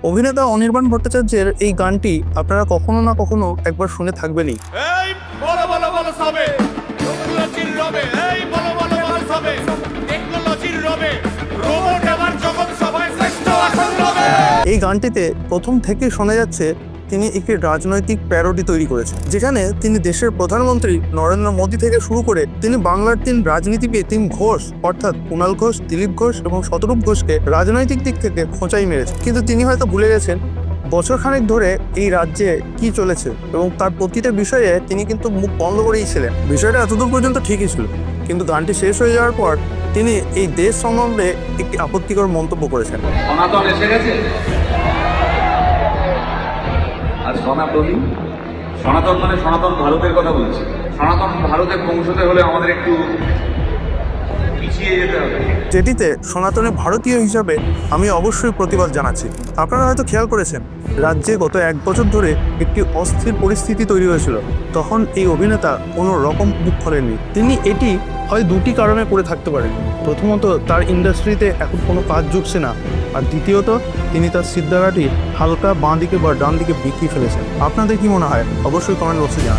অভিনেতা অনির্বাণ ভট্টাচার্যের এই গানটি আপনারা কখনো না কখনো একবার শুনে থাকবেনই। এই গানটিতে প্রথম থেকে শোনা যাচ্ছে তিনি একটি রাজনৈতিক প্যারোডি তৈরি করেছেন, যেখানে তিনি দেশের প্রধানমন্ত্রী নরেন্দ্র মোদী থেকে শুরু করে তিনি বাংলার তিন রাজনীতিবিদ তিন ঘোষ, অর্থাৎ কুণাল ঘোষ, দিলীপ ঘোষ এবং শতরূপ ঘোষকে রাজনৈতিক দিক থেকে খোঁচাই মেরেছে কিন্তু তিনি হয়তো ভুলে গেছেন, বছরখানেক ধরে এই রাজ্যে কি চলেছে এবং তার প্রতিটা বিষয়ে তিনি কিন্তু মুখ বন্ধ করেই ছিলেন। বিষয়টা এতদূর পর্যন্ত ঠিকই ছিল, কিন্তু গানটি শেষ হয়ে যাওয়ার পর তিনি এই দেশ সম্বন্ধে একটি আপত্তিকর মন্তব্য করেছেন। সনাতন এসে গেছে? সনাতনী, সনাতন মানে সনাতন ভারতের কথা বলছি। সনাতন ভারতে পৌঁছতে হলে আমাদের একটু পিছিয়ে যেতে হবে। যেটিতে সনাতনী ভারতীয় হিসাবে আমি অবশ্যই প্রতিবাদ জানাচ্ছি। আপনারা হয়তো খেয়াল করেছেন, রাজ্যে গত এক বছর ধরে একটি অস্থির পরিস্থিতি তৈরি হয়েছিল। তখন এই অভিনেতা কোনো রকম মুখ খোলেননি। তিনি এটি হয় দুটি কারণে করে থাকতে পারেন। প্রথমত, তার ইন্ডাস্ট্রিতে এখন কোনো কাজ জুটছে না। আর দ্বিতীয়ত, তিনি তার সিদ্ধারাটি হালকা বাঁ দিকে বা ডান দিকে বিক্রি ফেলেছেন। আপনাদের কি মনে হয়? অবশ্যই কমেন্ট বক্সে জানান।